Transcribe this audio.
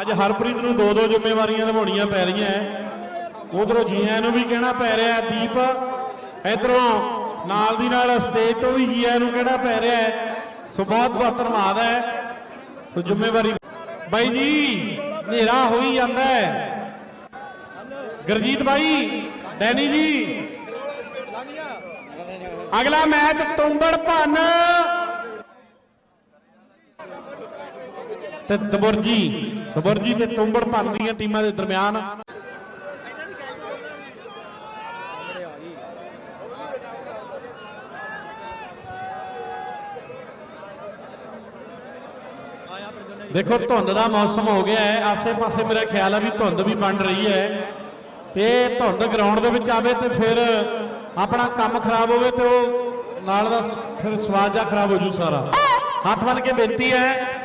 ਅੱਜ ਹਰਪ੍ਰੀਤ ਨੂੰ ਦੋ ਦੋ ਜ਼ਿੰਮੇਵਾਰੀਆਂ ਨਿਭਾਉਣੀਆਂ ਪੈ ਰਹੀਆਂ ਉਧਰੋਂ ਜੀਆਂ ਨੂੰ ਵੀ ਕਹਿਣਾ ਪੈ ਰਿਹਾ ਦੀਪ। ਇਧਰੋਂ ਨਾਲ ਦੀ ਨਾਲ ਸਟੇਜ ਤੋਂ ਵੀ ਜੀਆਂ ਨੂੰ ਕਹਿਣਾ ਪੈ ਰਿਹਾ ਸੋ ਬਹੁਤ ਬਹੁਤ ਧੰਨਵਾਦ ਹੈ ਸੋ ਜ਼ਿੰਮੇਵਾਰੀ ਬਾਈ ਜੀ, ਹਨੇਰਾ ਹੋਈ ਜਾਂਦਾ ਹੈ ਗੁਰਜੀਤ ਬਾਈ, ਡੈਨੀ ਜੀ। ਅਗਲਾ ਮੈਚ ਤੁੰਬੜ ਭੰਨ ਤੇ ਦਬੁਰਜੀ। ਦਬੁਰਜੀ ਤੇ ਤੁੰਬੜ ਭੰਨ ਦੀਆਂ ਟੀਮਾਂ ਦੇ ਦਰਮਿਆਨ। ਦੇਖੋ, ਧੁੰਦ ਦਾ ਮੌਸਮ ਹੋ ਗਿਆ ਹੈ। ਆਸੇ-ਪਾਸੇ ਮੇਰਾ ਖਿਆਲ ਹੈ ਵੀ ਧੁੰਦ ਵੀ ਬਣ ਰਹੀ ਹੈ। ਤੇ ਧੁੰਦ ਗਰਾਊਂਡ ਦੇ ਵਿੱਚ ਆਵੇ ਤੇ ਫਿਰ ਆਪਣਾ ਕੰਮ ਖਰਾਬ ਹੋਵੇ ਤੇ ਉਹ ਨਾਲ ਦਾ ਫਿਰ ਸਵਾਦ ਜਾ ਖਰਾਬ ਹੋ ਜੂ ਸਾਰਾ। ਹੱਥ ਬੰਨ ਕੇ ਬੇਨਤੀ ਹੈ